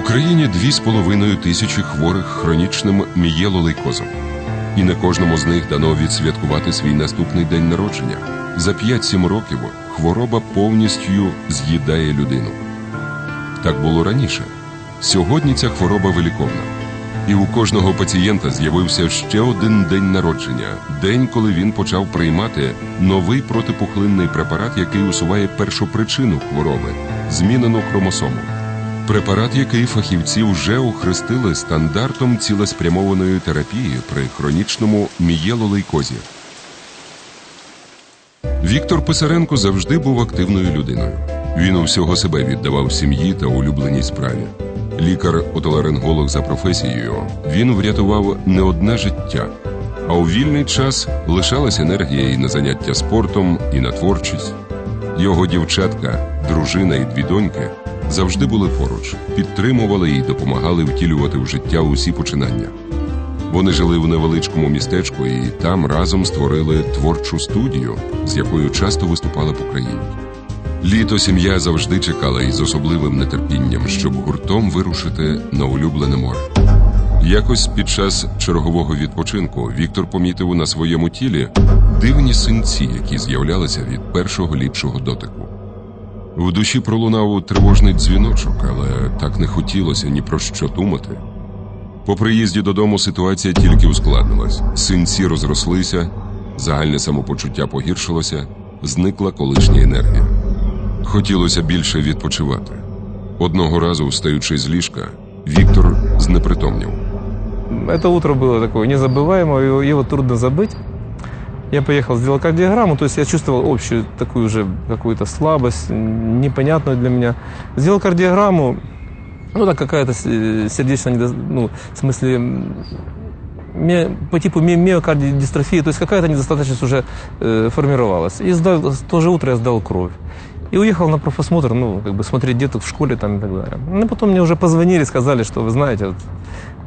Україні дві з половиною тисячі хворих хронічним мієлолейкозом. І не кожному з них дано відсвяткувати свій наступний день народження. За 5-7 років хвороба повністю з'їдає людину. Так було раніше. Сьогодні ця хвороба виліковна. І у кожного пацієнта з'явився ще один день народження день, коли він почав приймати новий протипухлинний препарат, який усуває першу причину хвороби змінену хромосому. Препарат, який фахівці вже охрестили стандартом цілеспрямованої терапії при хронічному мієлолейкозі. Віктор Писаренко завжди був активною людиною. Він усього себе віддавав сім'ї та улюбленій справі. Лікар отоларинголог за професією. Він врятував не одне життя, а у вільний час лишалась енергія і на заняття спортом, і на творчість. Його дівчатка, дружина і дві доньки завжди були поруч, підтримували і допомагали втілювати в життя усі починання. Вони жили в невеличкому містечку і там разом створили творчу студію, з якою часто виступали по країні. Літо сім'я завжди чекала із особливим нетерпінням, щоб гуртом вирушити на улюблене море. Якось під час чергового відпочинку Віктор помітив на своєму тілі дивні синці, які з'являлися від першого ліпшого дотику. В душі пролунав тривожний дзвіночок, але так не хотілося ні про що думати. По приїзді додому ситуація тільки ускладнилась. Синці розрослися, загальне самопочуття погіршилося, зникла колишня енергія. Хотілося більше відпочивати. Одного разу, встаючи з ліжка, Віктор знепритомнів. Это утро было такое незабываемое, его, его трудно забыть. Я поехал, сделал кардиограмму, то есть я чувствовал общую такую же какую-то слабость, непонятную для меня. Сделал кардиограмму, ну так какая-то с- сердечная, недо- ну, в смысле, м, ме- по типу ме- миокардиодистрофии, то есть какая-то недостаточность уже э, формировалась. И сдал, в то же утро я сдал кровь. И уехал на профосмотр, ну, как бы смотреть деток в школе там и так далее. Ну, потом мне уже позвонили, сказали, что вы знаете, вот,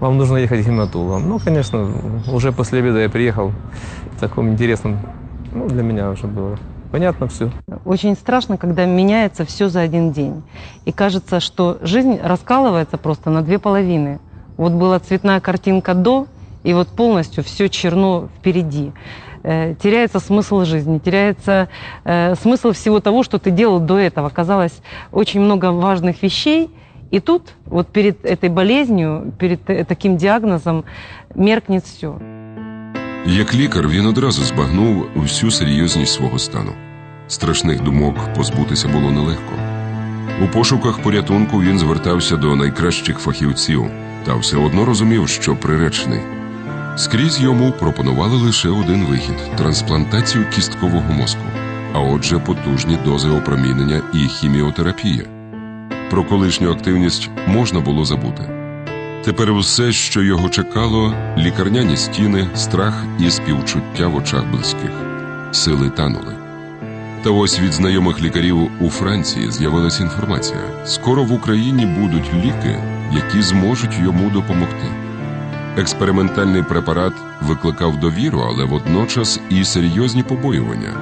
вам нужно ехать к гематологам. Ну, конечно, уже после обеда я приехал в таком интересном, ну, для меня уже было понятно все. Очень страшно, когда меняется все за один день. И кажется, что жизнь раскалывается просто на две половины. Вот была цветная картинка до, и вот полностью все черно впереди. Э, теряется смысл жизни, теряется э, смысл всего того, что ты делал до этого. Казалось, очень много важных вещей, и тут вот перед этой болезнью, перед э, таким диагнозом меркнет все. Як лікар, він одразу збагнув всю серйозність свого стану. Страшних думок позбутися було нелегко. У пошуках порятунку він звертався до найкращих фахівців та все одно розумів, що приречений. Скрізь йому пропонували лише один вихід трансплантацію кісткового мозку, а отже, потужні дози опромінення і хіміотерапія. Про колишню активність можна було забути. Тепер усе, що його чекало, лікарняні стіни, страх і співчуття в очах близьких. Сили танули. Та ось від знайомих лікарів у Франції з'явилася інформація: скоро в Україні будуть ліки, які зможуть йому допомогти. Експериментальний препарат викликав довіру, але водночас і серйозні побоювання.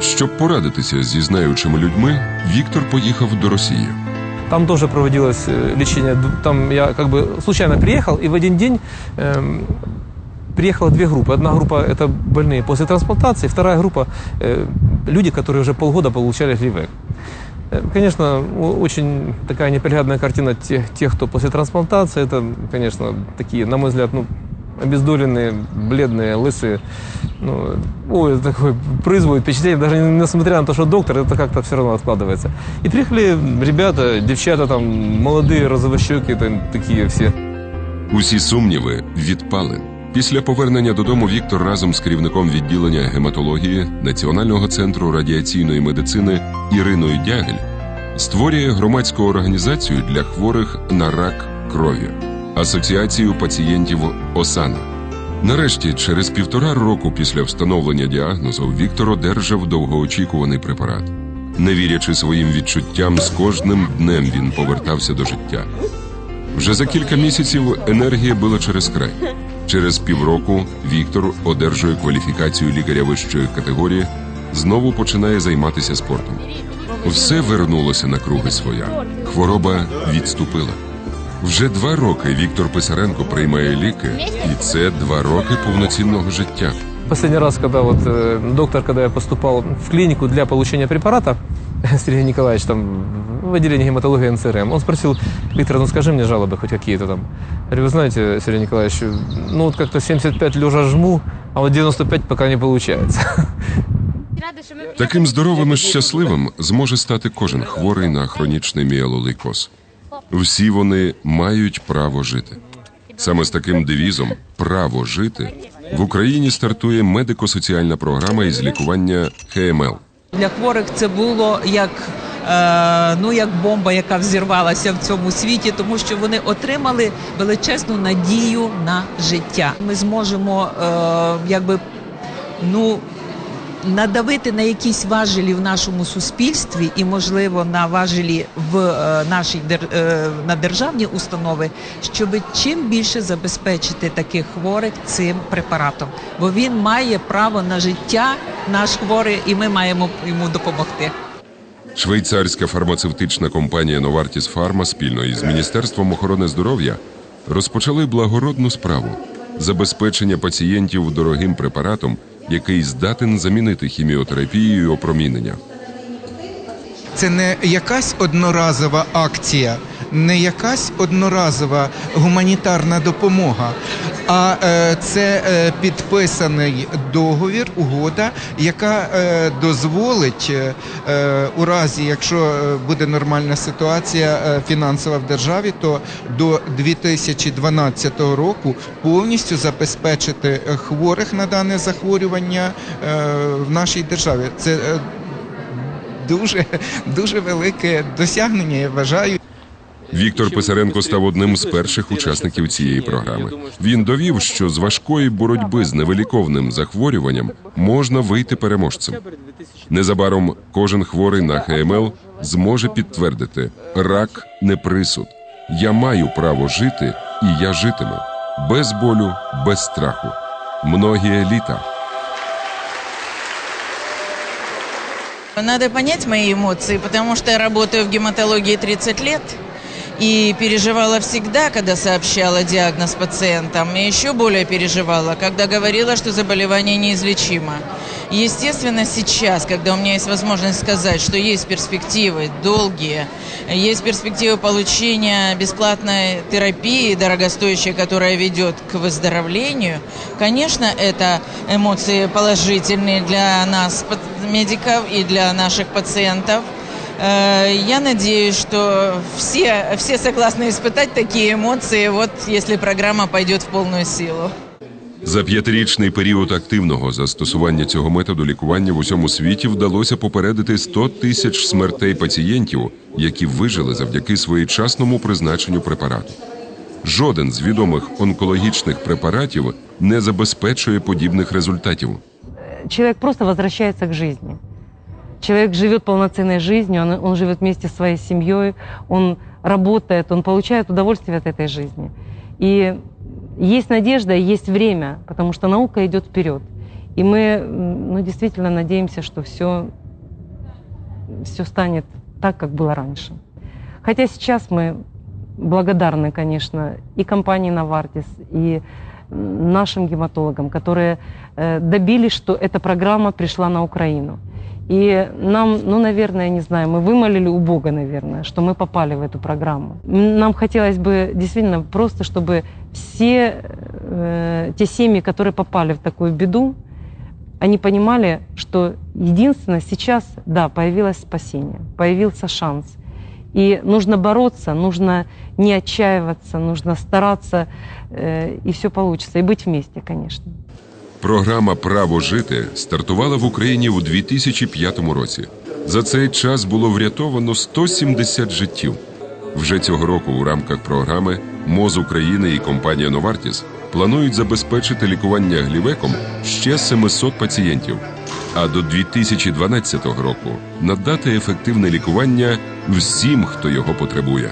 Щоб порадитися зі знаючими людьми, Віктор поїхав до Росії. Там тоже проводилось э, лечение. Там я как бы случайно приехал, и в один день эм, приехало две группы. Одна группа – это больные после трансплантации, вторая группа э, – люди, которые уже полгода получали Гривек. Э, Конечно, очень такая неприглядная картина тех, тех, кто после трансплантации. Это, конечно, такие, на мой взгляд, ну, обездоленные, бледные, лысые. Ну, ой, такой производит впечатление, даже несмотря на то, что доктор, это как-то все равно откладывается. И приехали ребята, девчата там, молодые, розовощеки, там, такие все. Усі сумніви відпали. Після повернення додому Віктор разом з керівником відділення гематології Національного центру радіаційної медицини Іриною Дягель створює громадську організацію для хворих на рак крові Асоціацію пацієнтів Осана. Нарешті, через півтора року після встановлення діагнозу, Віктор одержав довгоочікуваний препарат. Не вірячи своїм відчуттям, з кожним днем він повертався до життя. Вже за кілька місяців енергія била через край. Через півроку Віктор одержує кваліфікацію лікаря вищої категорії, знову починає займатися спортом. Все вернулося на круги своя. Хвороба відступила. Вже два роки Віктор Писаренко приймає ліки, і це два роки повноцінного життя. Последний раз, когда вот э, доктор, когда я поступал в клинику для получения препарата, Сергей Николаевич там в отделении гематологии НЦРМ, он спросил, Виктор, ну скажи мне жалобы хоть какие-то там. Я говорю, вы знаете, Сергей Николаевич, ну вот как-то 75 лежа жму, а вот 95 пока не получается. Таким здоровим і щасливим зможе стати кожен хворий на хронічний міелолейкоз. Всі вони мають право жити. Саме з таким девізом право жити в Україні стартує медико-соціальна програма із лікування ХМЛ. Для хворих це було як, е, ну, як бомба, яка взірвалася в цьому світі, тому що вони отримали величезну надію на життя. Ми зможемо е, якби, ну, надавити на якісь важелі в нашому суспільстві і, можливо, на важелі в е, нашій е, на державні установи, щоб чим більше забезпечити таких хворих цим препаратом, бо він має право на життя, наш хворий, і ми маємо йому допомогти. Швейцарська фармацевтична компанія Novartis Pharma спільно із Міністерством охорони здоров'я розпочали благородну справу забезпечення пацієнтів дорогим препаратом, який здатен замінити хіміотерапію опромінення. Це не якась одноразова акція, не якась одноразова гуманітарна допомога, а е, це е, підписаний договір, угода, яка е, дозволить у разі, якщо буде нормальна ситуація фінансова в державі, то до 2012 року повністю забезпечити хворих на дане захворювання в нашій державі. Це дуже дуже велике досягнення. Я вважаю. Віктор Писаренко став одним з перших учасників цієї програми. Він довів, що з важкої боротьби з невиліковним захворюванням можна вийти переможцем. Незабаром кожен хворий на ХМЛ зможе підтвердити: рак не присуд. Я маю право жити, і я житиму без болю, без страху. Многія літа. Надо понять мои эмоции, потому что я работаю в гематологии 30 лет и переживала всегда, когда сообщала диагноз пациентам, и еще более переживала, когда говорила, что заболевание неизлечимо. Естественно, сейчас, когда у меня есть возможность сказать, что есть перспективы долгие, есть перспективы получения бесплатной терапии, дорогостоящей, которая ведет к выздоровлению, конечно, это эмоции положительные для нас, медиков, и для наших пациентов. Э, Я надеюсь, что все, все согласны испытать такие эмоции, вот если программа пойдет в полную силу. За п'ятирічний період активного застосування цього методу лікування в усьому світі вдалося попередити 100 тисяч смертей пацієнтів, які вижили завдяки своєчасному призначенню препарату. Жоден з відомих онкологічних препаратів не забезпечує подібних результатів. человек просто возвращается к жизни. Человек живет полноценной жизнью, он, он живет вместе с своей семьей, он работает, он получает удовольствие от этой жизни. И есть надежда, есть время, потому что наука идет вперед. И мы ну, действительно надеемся, что все, все станет так, как было раньше. Хотя сейчас мы благодарны, конечно, и компании Novartis, и нашим гематологам, которые э, добились, что эта программа пришла на Украину. И нам, ну, наверное, не знаю, мы вымолили у Бога, наверное, что мы попали в эту программу. Нам хотелось бы действительно просто, чтобы все э, те семьи, которые попали в такую беду, они понимали, что единственное сейчас, да, появилось спасение, появился шанс. И нужно бороться, нужно не отчаиваться, нужно стараться, э, и все получится, и быть вместе, конечно. Програма Право жити стартувала в Україні у 2005 році. За цей час було врятовано 170 життів. Вже цього року у рамках програми МОЗ України і компанія Новартіс планують забезпечити лікування глівеком ще 700 пацієнтів. А до 2012 року надати ефективне лікування всім, хто його потребує.